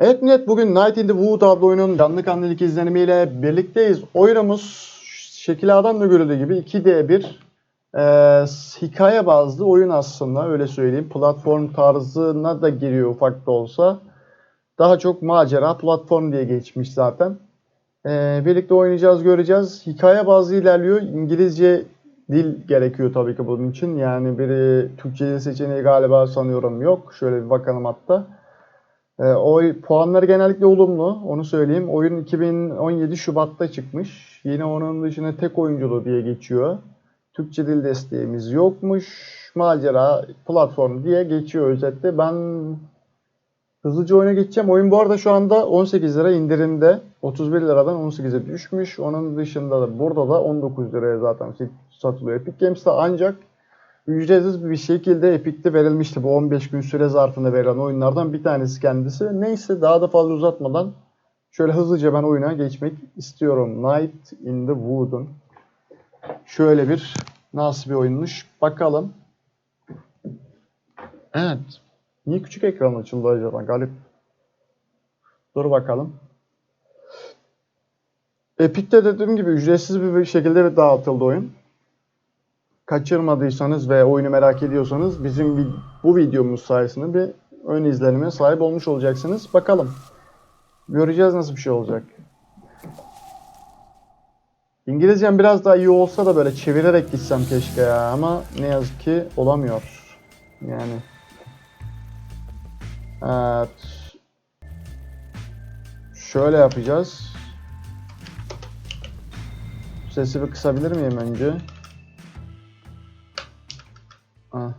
Evet millet bugün Night in the Wood adlı oyunun canlı kanlı ilk izlenimiyle birlikteyiz. Oyunumuz şekil adam da görüldüğü gibi 2D bir e, hikaye bazlı oyun aslında öyle söyleyeyim. Platform tarzına da giriyor ufak da olsa. Daha çok macera platform diye geçmiş zaten. E, birlikte oynayacağız göreceğiz. Hikaye bazlı ilerliyor. İngilizce dil gerekiyor tabii ki bunun için. Yani bir Türkçe seçeneği galiba sanıyorum yok. Şöyle bir bakalım hatta. E, o puanları genellikle olumlu. Onu söyleyeyim. Oyun 2017 Şubat'ta çıkmış. Yine onun dışında tek oyunculu diye geçiyor. Türkçe dil desteğimiz yokmuş. Macera platform diye geçiyor özetle. Ben hızlıca oyuna geçeceğim. Oyun bu arada şu anda 18 lira indirimde. 31 liradan 18'e düşmüş. Onun dışında da burada da 19 liraya zaten satılıyor. Epic Games'te ancak ücretsiz bir şekilde Epic'te verilmişti. Bu 15 gün süre zarfında verilen oyunlardan bir tanesi kendisi. Neyse daha da fazla uzatmadan şöyle hızlıca ben oyuna geçmek istiyorum. Night in the Wood'un şöyle bir nasıl bir oyunmuş bakalım. Evet. Niye küçük ekran açıldı acaba? Galip. Dur bakalım. Epic'te dediğim gibi ücretsiz bir şekilde dağıtıldı oyun kaçırmadıysanız ve oyunu merak ediyorsanız bizim bu videomuz sayesinde bir ön izlenime sahip olmuş olacaksınız. Bakalım. Göreceğiz nasıl bir şey olacak. İngilizcem biraz daha iyi olsa da böyle çevirerek gitsem keşke ya ama ne yazık ki olamıyor. Yani. Evet. Şöyle yapacağız. Sesi bir kısabilir miyim önce? Ha.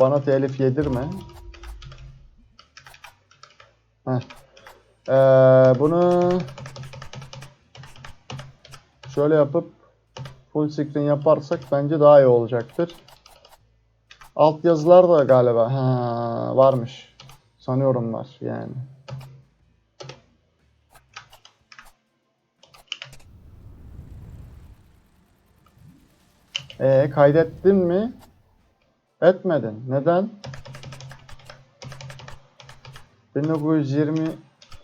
Bana telif yedirme. Ee, bunu şöyle yapıp full screen yaparsak bence daha iyi olacaktır. Alt yazılar da galiba ha, varmış. Sanıyorum var yani. Ee, kaydettin mi? Etmedin. Neden? 1920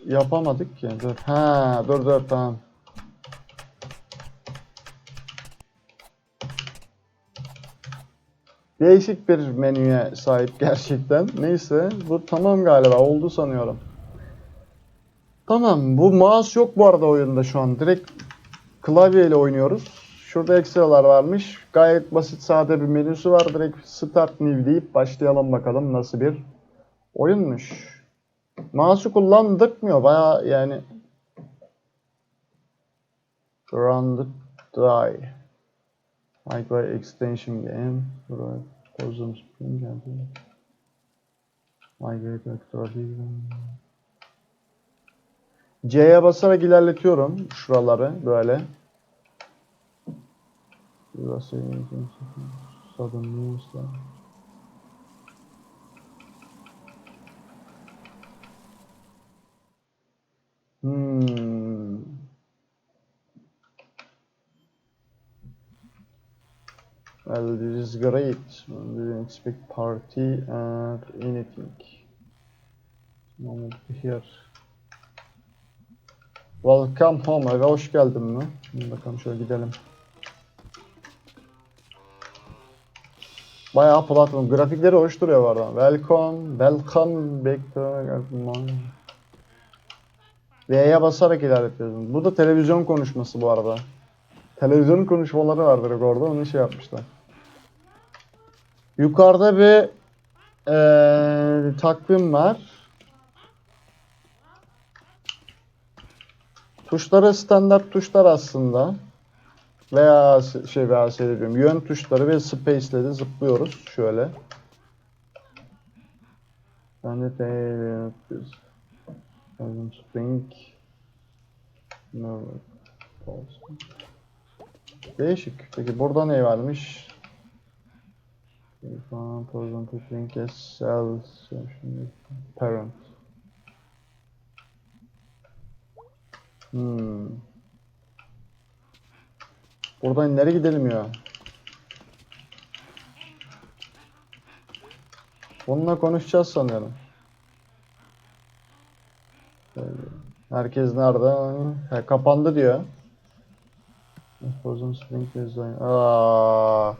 yapamadık ki. Dur. Ha, dur dur tamam. Değişik bir menüye sahip gerçekten. Neyse, bu tamam galiba. Oldu sanıyorum. Tamam, bu mouse yok bu arada oyunda şu an. Direkt klavyeyle oynuyoruz. Şurada ekstralar varmış. Gayet basit sade bir menüsü var. Direkt Start New deyip başlayalım bakalım nasıl bir oyunmuş. Mouse'u kullandırmıyor baya yani. Grounded Die. Micro Extension Game. Buraya Cosm Spring geldi. Migrate Extra C'ye basarak ilerletiyorum şuraları böyle. Burası Southern News'la. Hmm. Well, this is great. Didn't expect party or anything. Moment here. Welcome home. Hoş geldin mi? Bakalım şöyle gidelim. Bayağı platform. Grafikleri hoş duruyor bu arada. Welcome, welcome back to V'ye basarak ilerletiyorsun. Bu da televizyon konuşması bu arada. Televizyon konuşmaları var direkt orada. Onu şey yapmışlar. Yukarıda bir eee, takvim var. Tuşları standart tuşlar aslında. Veya şey veya şey diyorum. Yön tuşları ve space ile de zıplıyoruz. Şöyle. Ben de Golden Spring. Değişik. Peki burada ne varmış? Spring cells şimdi parent. Hmm. Buradan nereye gidelim ya? Onunla konuşacağız sanıyorum. Herkes nerede? Ha, kapandı diyor. Frozen Spring Design. Aa.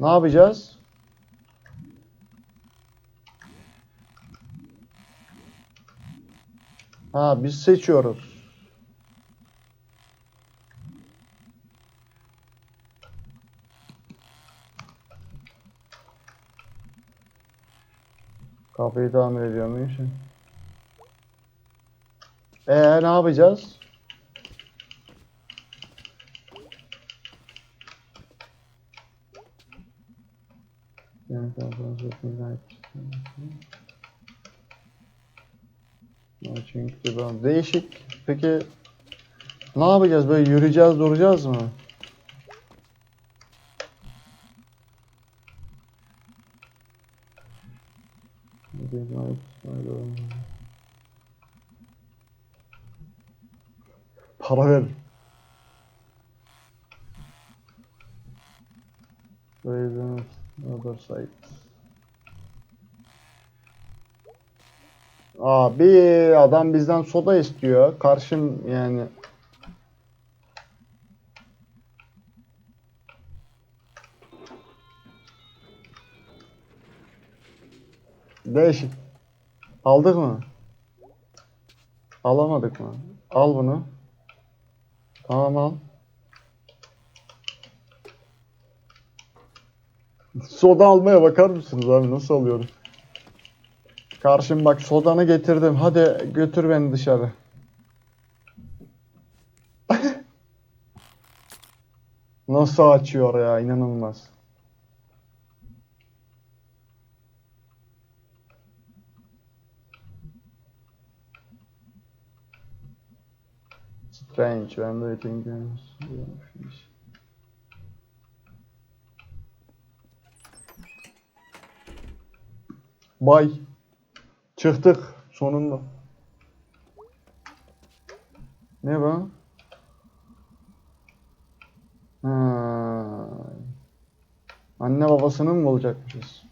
Ne yapacağız? Ha biz seçiyoruz. Kapıyı tamir ediyor şimdi? Ee ne yapacağız? Yani ben değişik. Peki ne yapacağız? Böyle yürüyeceğiz, duracağız mı? Para ver. Raven other side. Abi adam bizden soda istiyor. Karşım yani. Değişik. Aldık mı? Alamadık mı? Al bunu. Tamam. Soda almaya bakar mısınız abi? Nasıl alıyorum? Karşım bak sodanı getirdim. Hadi götür beni dışarı. Nasıl açıyor ya? inanılmaz. Strange when waiting games. Bay. Çıktık sonunda. Ne bu? Ha. Anne babasını mı bulacakmışız?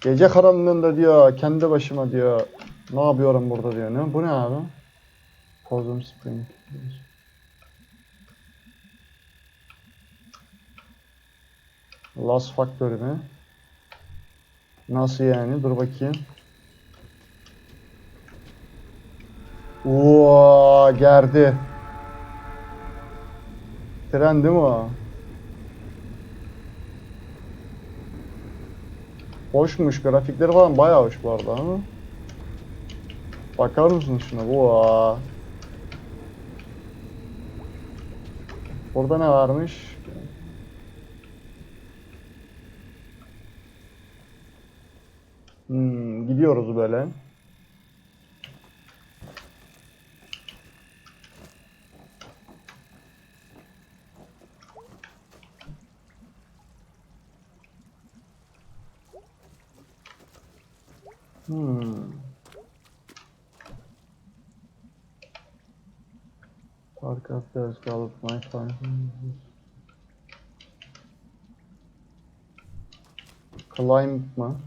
Gece karanlığında diyor, kendi başıma diyor. Ne yapıyorum burada diyor. Ne? Bu ne abi? Frozen Spring. Last Factory mi? Nasıl yani? Dur bakayım. Oo, gerdi. Tren değil mi o? Hoşmuş. Grafikleri falan bayağı hoş bu arada ama. Bakar mısın şuna? Oo. Burada ne varmış? Hmm, gidiyoruz böyle. Hmm. Park upstairs, call my phone. Climb mı?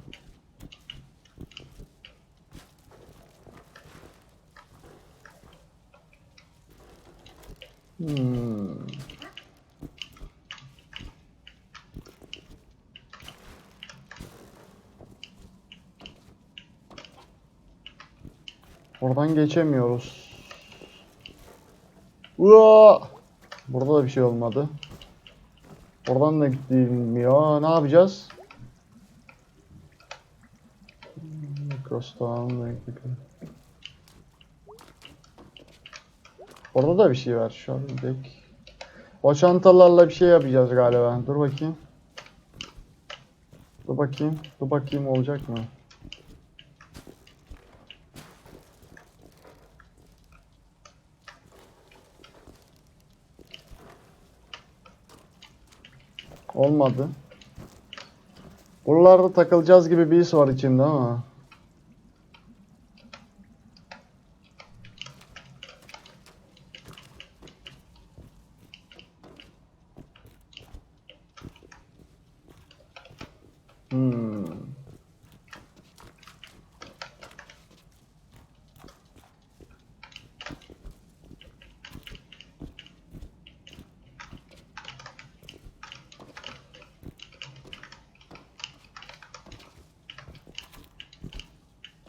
Hmm. Oradan geçemiyoruz. Uaa! Burada da bir şey olmadı. Oradan da gidilmiyor. Ne yapacağız? Cross town. Orada da bir şey var şu an. Dek. O çantalarla bir şey yapacağız galiba. Dur bakayım. Dur bakayım. Dur bakayım olacak mı? Olmadı. Buralarda takılacağız gibi bir his var içimde ama.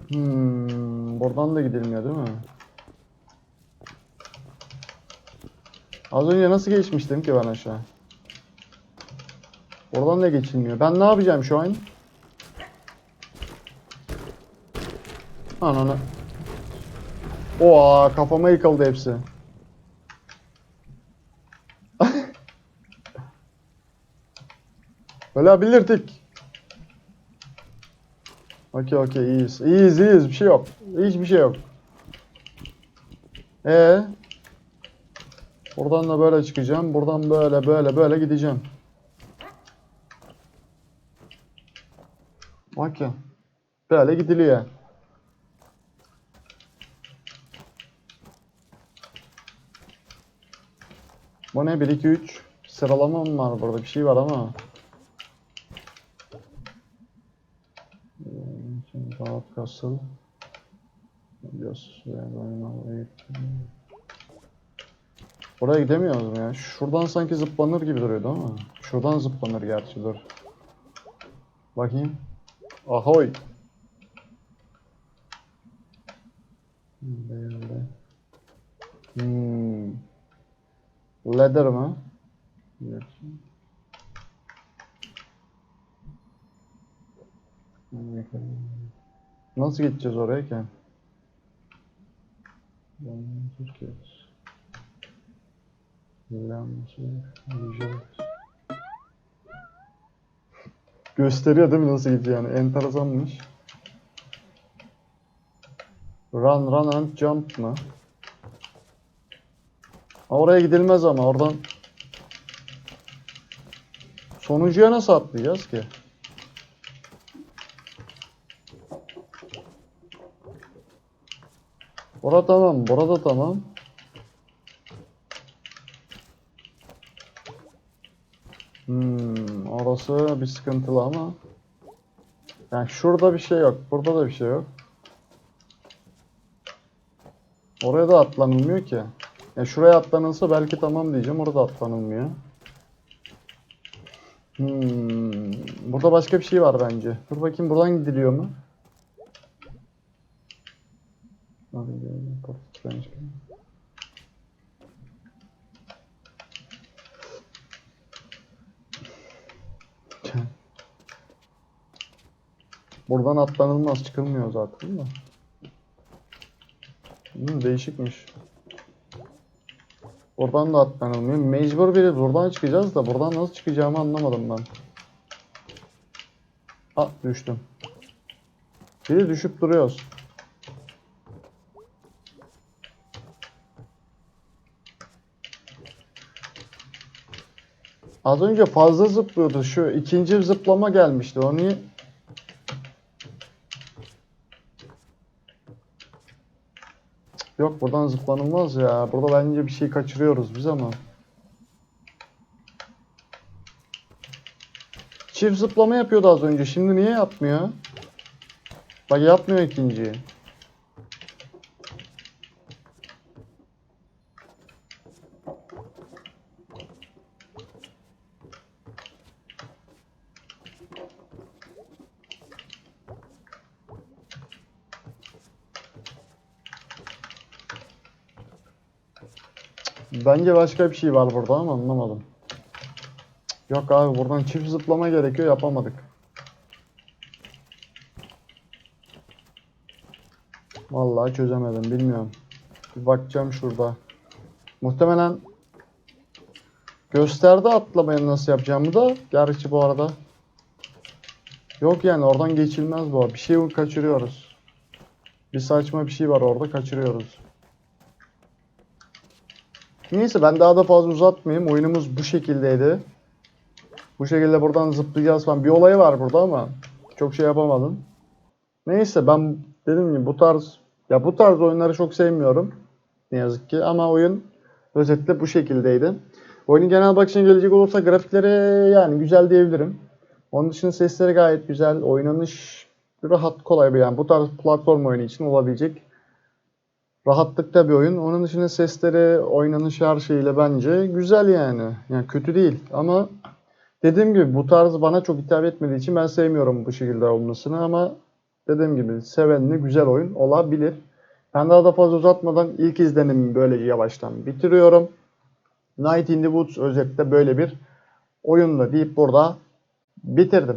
Hmm, buradan da gidilmiyor değil mi? Az önce nasıl geçmiştim ki ben aşağı? Oradan da geçilmiyor. Ben ne yapacağım şu an? Ananı. Oha kafama yıkıldı hepsi. Ölebilirdik. Okey okey iyiyiz. İyiyiz iyiyiz bir şey yok. Hiçbir şey yok. Ee, Buradan da böyle çıkacağım. Buradan böyle böyle böyle gideceğim. Okey. Böyle gidiliyor. Bu ne? 1 2 3 sıralama mı var burada? Bir şey var ama. Kasıl. Buraya gidemiyoruz ya? Şuradan sanki zıplanır gibi duruyordu ama. Şuradan zıplanır gerçi dur. Bakayım. Ahoy. Böyle. Hmm. Leather mı? Evet. Nasıl gideceğiz oraya ki? Gösteriyor değil mi nasıl gideceğini? Enteresanmış. Run, run and jump mı? Oraya gidilmez ama oradan Sonuncuya nasıl atlayacağız ki? Burada tamam, burada tamam. Hmm, orası bir sıkıntılı ama. Yani şurada bir şey yok, burada da bir şey yok. Oraya da atlanılmıyor ki. Ya şuraya atlanılsa belki tamam diyeceğim, orada atlanılmıyor. Hmm, burada başka bir şey var bence. Dur bakayım buradan gidiliyor mu? Buradan atlanılmaz, çıkılmıyor zaten da. Hmm, değişikmiş. Oradan da atlanılmıyor. Mecbur biri buradan çıkacağız da buradan nasıl çıkacağımı anlamadım ben. Ah düştüm. Biri düşüp duruyoruz. Az önce fazla zıplıyordu. Şu ikinci zıplama gelmişti. O niye? Yok buradan zıplanılmaz ya. Burada bence bir şey kaçırıyoruz biz ama. Çift zıplama yapıyordu az önce. Şimdi niye yapmıyor? Bak yapmıyor ikinciyi. Bence başka bir şey var burada ama anlamadım. Yok abi buradan çift zıplama gerekiyor yapamadık. Vallahi çözemedim bilmiyorum. Bir bakacağım şurada. Muhtemelen gösterdi atlamayı nasıl yapacağımı da. Gerçi bu arada. Yok yani oradan geçilmez bu. Bir şey kaçırıyoruz. Bir saçma bir şey var orada kaçırıyoruz. Neyse ben daha da fazla uzatmayayım. Oyunumuz bu şekildeydi. Bu şekilde buradan zıplayacağız falan. Bir olay var burada ama çok şey yapamadım. Neyse ben dedim ki bu tarz ya bu tarz oyunları çok sevmiyorum. Ne yazık ki ama oyun özetle bu şekildeydi. Oyunun genel bakışına gelecek olursa grafikleri yani güzel diyebilirim. Onun dışında sesleri gayet güzel. Oynanış rahat kolay bir yani bu tarz platform oyunu için olabilecek rahatlıkta bir oyun. Onun dışında sesleri, oynanışı her şeyiyle bence güzel yani. Yani kötü değil ama dediğim gibi bu tarz bana çok hitap etmediği için ben sevmiyorum bu şekilde olmasını ama dediğim gibi sevenli güzel oyun olabilir. Ben daha da fazla uzatmadan ilk izlenimimi böylece yavaştan bitiriyorum. Night in the Woods özetle böyle bir oyunla deyip burada bitirdim.